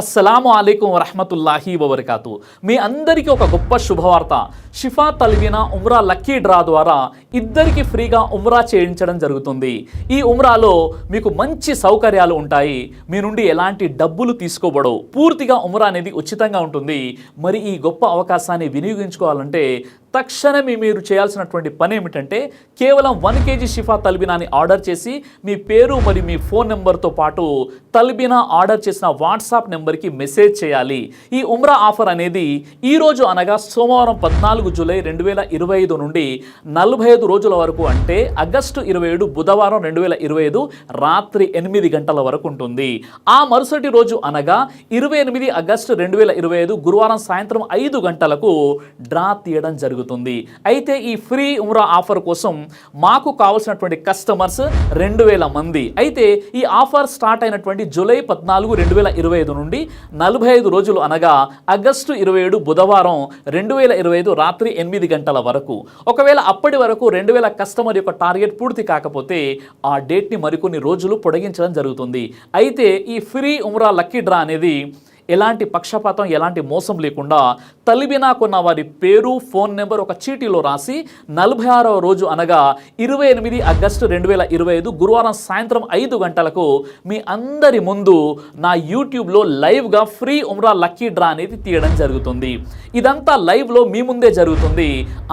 అస్సలాము అయికం వరహమతుల్లాహి వబర్కాతు. మీ అందరికీ ఒక గొప్ప శుభవార్త. షిఫా తల్విన ఉమ్రా లక్కీ డ్రా ద్వారా ఇద్దరికి ఫ్రీగా ఉమ్రా చేయించడం జరుగుతుంది. ఈ ఉమ్రాలో మీకు మంచి సౌకర్యాలు ఉంటాయి. మీ నుండి ఎలాంటి డబ్బులు తీసుకోబడవు. పూర్తిగా ఉమ్రా అనేది ఉచితంగా ఉంటుంది. మరి ఈ గొప్ప అవకాశాన్ని వినియోగించుకోవాలంటే తక్షణమే మీరు చేయాల్సినటువంటి పని ఏమిటంటే కేవలం వన్ కేజీ షిఫా తల్బినాని ఆర్డర్ చేసి మీ పేరు మరియు మీ ఫోన్ నెంబర్తో పాటు తల్బినా ఆర్డర్ చేసిన వాట్సాప్ నెంబర్ నెంబర్కి మెసేజ్ చేయాలి. ఈ ఉమ్రా ఆఫర్ అనేది ఈ రోజు అనగా సోమవారం పద్నాలుగు జూలై రెండు వేల ఇరవై ఐదు నుండి నలభై ఐదు రోజుల వరకు అంటే ఆగస్టు ఇరవై ఏడు బుధవారం రెండు వేల ఇరవై ఐదు రాత్రి ఎనిమిది గంటల వరకు ఉంటుంది. ఆ మరుసటి రోజు అనగా ఇరవై ఎనిమిది ఆగస్టు రెండు వేల ఇరవై ఐదు గురువారం సాయంత్రం ఐదు గంటలకు డ్రా తీయడం జరుగుతుంది. అయితే ఈ ఫ్రీ ఉమ్రా ఆఫర్ కోసం మాకు కావాల్సినటువంటి కస్టమర్స్ రెండు వేల మంది. అయితే ఈ ఆఫర్ స్టార్ట్ అయినటువంటి జూలై పద్నాలుగు రెండు వేల ఇరవై ఐదు నుండి నలభై ఐదు రోజులు అనగా ఆగస్టు ఇరవై ఏడు బుధవారం రెండు వేల ఇరవై ఐదు రాత్రి ఎనిమిది గంటల వరకు. ఒకవేళ అప్పటి వరకు రెండు వేల కస్టమర్ యొక్క టార్గెట్ పూర్తి కాకపోతే ఆ డేట్ని మరికొన్ని రోజులు పొడిగించడం జరుగుతుంది. అయితే ఈ ఫ్రీ ఉమ్రా లక్కీ డ్రా అనేది ఎలాంటి పక్షపాతం ఎలాంటి మోసం లేకుండా తలిబినాకున్న వారి పేరు ఫోన్ నెంబర్ ఒక చీటీలో రాసి నలభై ఆరవ రోజు అనగా ఇరవై ఎనిమిది ఆగస్టు రెండు వేల ఇరవై ఐదు గురువారం సాయంత్రం ఐదు గంటలకు మీ అందరి ముందు నా యూట్యూబ్లో లైవ్గా ఫ్రీ ఉమ్రా లక్కీ డ్రా అనేది తీయడం జరుగుతుంది. ఇదంతా లైవ్లో మీ ముందే జరుగుతుంది.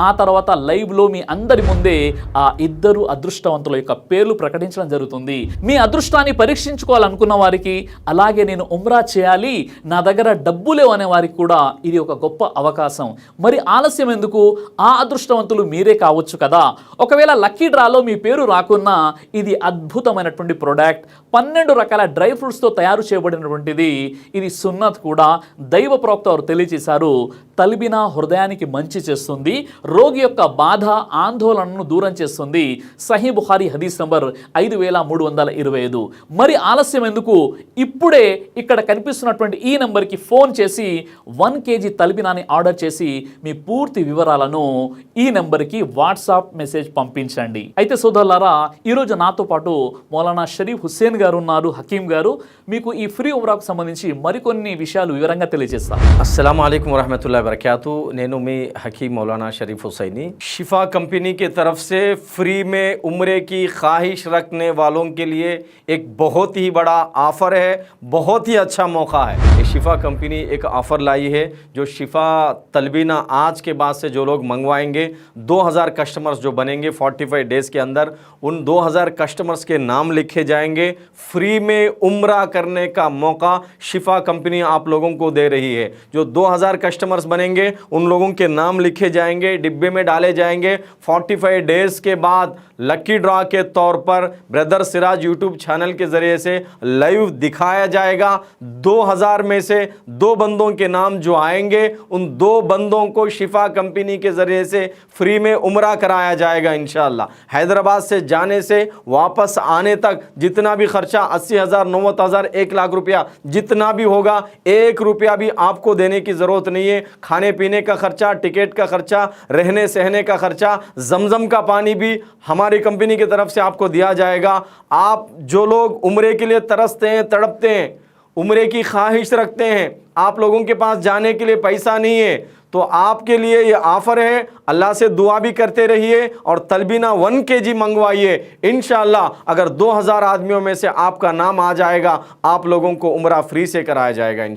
ఆ తర్వాత లైవ్లో మీ అందరి ముందే ఆ ఇద్దరు అదృష్టవంతుల యొక్క పేర్లు ప్రకటించడం జరుగుతుంది. మీ అదృష్టాన్ని పరీక్షించుకోవాలనుకున్న వారికి అలాగే నేను ఉమ్రా చేయాలి నా దగ్గర డబ్బు లేవు అనే వారికి కూడా ఇది ఒక గొప్ప అవకాశం. మరి ఆలస్యం ఎందుకు? ఆ అదృష్టవంతులు మీరే కావచ్చు కదా. ఒకవేళ లక్కీ డ్రాలో మీ పేరు రాకున్నా ఇది అద్భుతమైనటువంటి ప్రోడక్ట్. పన్నెండు రకాల డ్రై ఫ్రూట్స్తో తయారు చేయబడినటువంటిది. ఇది సున్నత్ కూడా దైవ ప్రోక్త వారు తెలియజేశారు. తలిబిన హృదయానికి మంచి చేస్తుంది. రోగి యొక్క బాధ ఆందోళనను దూరం చేస్తుంది. సహీ బుహారి హదీస్ నంబర్ ఐదు వేల మూడు వందల ఇరవై ఐదు. మరి ఆలస్యం ఎందుకు? ఇప్పుడే ఇక్కడ కనిపిస్తున్నటువంటి ఈ నెంబర్కి ఫోన్ చేసి వన్ కేజీ తలిబినాని ఆర్డర్ చేసి మీ పూర్తి వివరాలను ఈ నెంబర్కి వాట్సాప్ మెసేజ్ పంపించండి. అయితే సోదరులారా ఈరోజు నాతో పాటు మౌలానా షరీఫ్ హుస్సేన్ గారు ఉన్నారు హకీం గారు. మీకు ఈ ఫ్రీ ఉమ్రాకు సంబంధించి మరికొన్ని విషయాలు వివరంగా తెలియజేస్తారు అస్సలం అయికం వరహమతుల్లా वरकू नैनो में हकीम मौलाना शरीफ हुसैनी। शिफा कंपनी की तरफ़ से फ्री में उम्र की ख्वाहिश रखने वालों के लिए एक बहुत ही बड़ा आफ़र है, बहुत ही अच्छा मौका है। ये शिफा कंपनी एक आफ़र लाई है, जो शिफा तलबीना आज के बाद से जो लोग मंगवाएँगे 2000 कस्टमर्स जो बनेंगे 45 डेज़ के अंदर, उन 2000 कस्टमर्स के नाम लिखे जाएँगे। फ्री में उम्र करने का मौका शिफा कंपनी आप लोगों को दे रही है, जो दो हज़ार कस्टमर्स बनेंगे, उन लोगों के नाम लिखे जाएँगे, डिब्बे में डाले जाएँगे। 45 डेज़ के बाद लकी ड्रा के तौर पर ब्रदर सिराज यूट्यूब चैनल के ज़रिए से लाइव दिखाया जाएगा। 2000 में से दो बंदों के नाम जो आएँगे, उन दो बंदों को शिफा कंपनी के ज़रिए से फ्री में उम्रा कराया जाएगा इन हैदराबाद से जाने से वापस आने तक जितना भी खर्चा, अस्सी हज़ार, एक लाख रुपया जितना भी होगा, एक रुपया भी आपको देने की ज़रूरत नहीं है। खाने पीने का खर्चा, टिकट का खर्चा रहने सहने का खर्चा, जमजम का पानी भी हमारी कंपनी की तरफ़ से आपको दिया जाएगा। आप जो लोग उम्र के लिए तरसते हैं, तड़पते हैं, उम्र की ख्वाहिश रखते हैं, आप लोगों के पास जाने के लिए पैसा नहीं है तो आपके लिए ये ऑफ़र है अल्लाह से दुआ भी करते रहिए और तलबीना वन के जी मंगवाइए। इन अगर 2000 आदमियों में से आपका नाम आ जाएगा, आप लोगों को उम्र फ्री से कराया जाएगा इन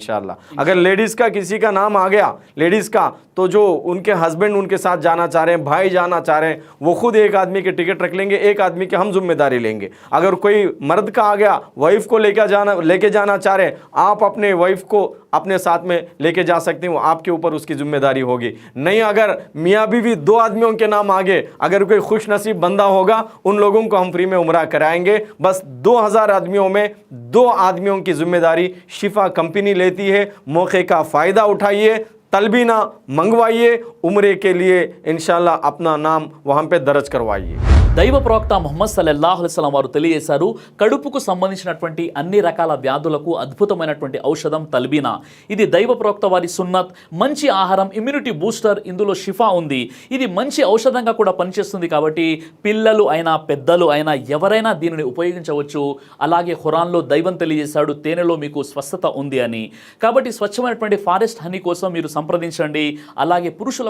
अगर लेडीज़ का किसी का नाम आ गया, लेडीज़ का तो जो उनके हस्बैंड उनके साथ जाना चाह रहे हैं, भाई जाना चाह रहे हैं, वो खुद एक आदमी के टिकट रख लेंगे, एक आदमी की हम ज़िम्मेदारी लेंगे। अगर कोई मर्द का आ गया, वाइफ को लेकर जाना, लेके जाना चाह रहे हैं, आप अपने वाइफ को अपने साथ में लेके जा सकते हैं आपके ऊपर उसकी ज़िम्मेदारी होगी। नहीं, अगर मियाँ बीवी दो आदमियों के नाम आगे, अगर कोई खुश नसीब बंदा होगा, उन लोगों को हम फ्री में उम्र कराएँगे। बस 2000 आदमियों में दो आदमियों की ज़िम्मेदारी शिफा कंपनी लेती है। मौके का फ़ायदा उठाइए तलबीना मंगवाइए उम्र के लिए इंशाल्लाह अपना नाम वहाँ पे दर्ज करवाइए దైవ ప్రవక్త ముహమ్మద్ సల్లల్లాహు అలైహి వసల్లం వారు తెలియజేశారు కడుపుకు సంబంధించినటువంటి అన్ని రకాల వ్యాధులకు అద్భుతమైనటువంటి ఔషధం తల్బీనా ఇది దైవ ప్రవక్త వారి సున్నత్ మంచి ఆహారం ఇమ్యూనిటీ బూస్టర్ ఇందులో షిఫా ఉంది ఇది మంచి ఔషధంగా కూడా పనిచేస్తుంది కాబట్టి పిల్లలు అయినా పెద్దలు అయినా ఎవరైనా దీనిని ఉపయోగించవచ్చు అలాగే ఖురాన్లో దైవం తెలియజేశాడు తేనెలో మీకు స్వస్థత ఉంది అని కాబట్టి స్వచ్ఛమైనటువంటి ఫారెస్ట్ హనీ కోసం మీరు సంప్రదించండి అలాగే పురుషుల